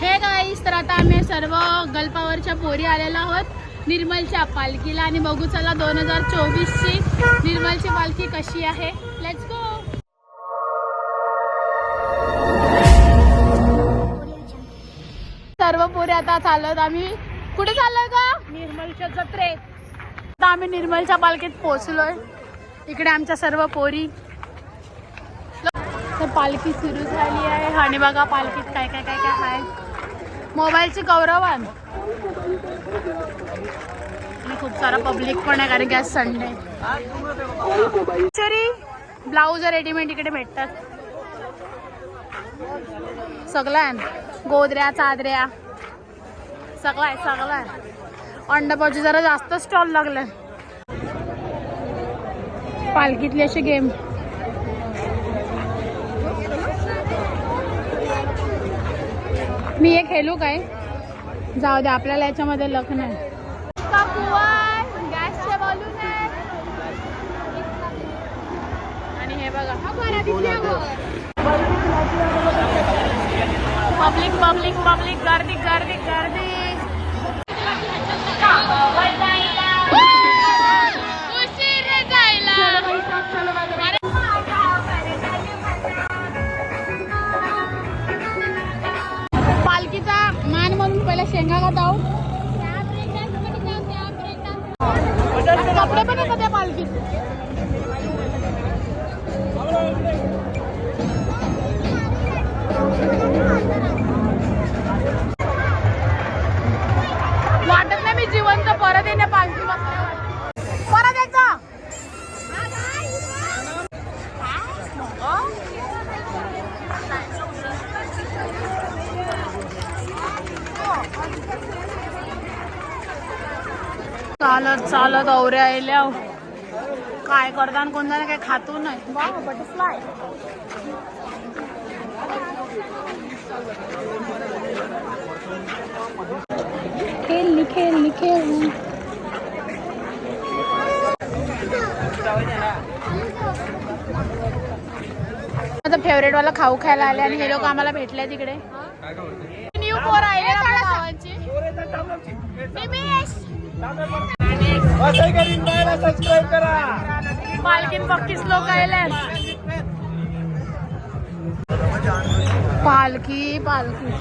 Hey guys तर आता आम्ही सर्व गल्पावरच्या पोरी आलेलो आहोत. निर्मलच्या पालखीला. आणि बघू चला दोन हजार चोवीसची निर्मलची पालखी कशी आहे. लेट्स गो सर्व पोरी आता चालत. आम्ही कुठे चाललोय का निर्मलच्या जत्रेत आता आम्ही निर्मलच्या पालखीत पोहोचलोय. इकडे आमच्या सर्व पोरी. तर पालखी सुरू झाली आहे. आणि बघा पालखीत काय काय काय काय आहे. मोबाईलची गौरव आणि खूप सारा पब्लिक पण आहे कारण की आज संडे तरी ब्लाऊज रेडीमेड इकडे भेटतात. सगळं आहे. गोदऱ्या चादऱ्या. सगळं आहे सगळं आहे. अंडापावची जरा जास्त स्टॉल लागलाय पालखीतले असे गेम मी एक खेळू काय जाऊ दे आपल्याला याच्यामध्ये लख नाही. आणि हे बघा पब्लिक पब्लिक पब्लिक गर्दी गर्दी गर्दी. पहिला शेंगा खाताव कपडे पण येतात त्या पालखीत चालत चालत औऱ्या आयल्या काय करता कोण जण काय खातो नाही. वा बटरफ्लाय खेळली खेळली खेळली आता फेवरेट वाला खाऊ खायला आले आणि हे लोक आम्हाला भेटले तिकडे. न्यू पोर आहे आपल्या सबस्क्राईब करा लोक आले पालखी पालखी.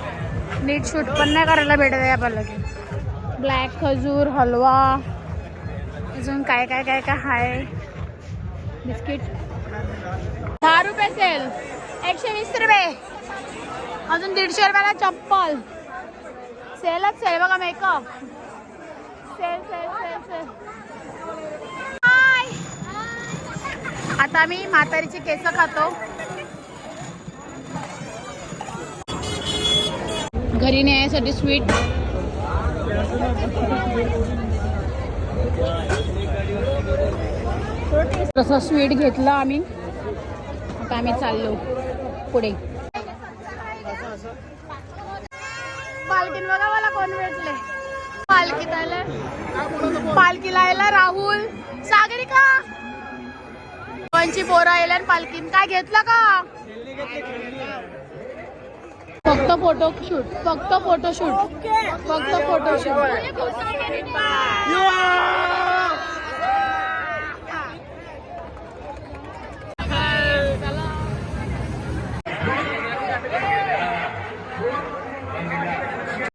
नीट शूट पण नाही करायला भेटत आहे या पालखी. ब्लॅक खजूर हलवा. अजून काय काय काय काय हाय? बिस्किट. दहा रुपये सेल. एकशे वीस रुपये. अजून दीडशे रुपयाला चप्पल. सेलच सेल बघा makeup sale sale sale sale आता आम्ही म्हातारीची केस खातो. घरी न्यायसाठी स्वीट तसं स्वीट घेतलं आम्ही. आता आम्ही चाललो पुढे. पालखीत बघा मला कोण भेटले? पालखीत आलं पालखीला आला राहुल. सागरिका कोणची पोरं आयला पालखीत. काय घेतलं का? फक्त फोटो शूट फक्त फोटो शूट फक्त फोटो शूट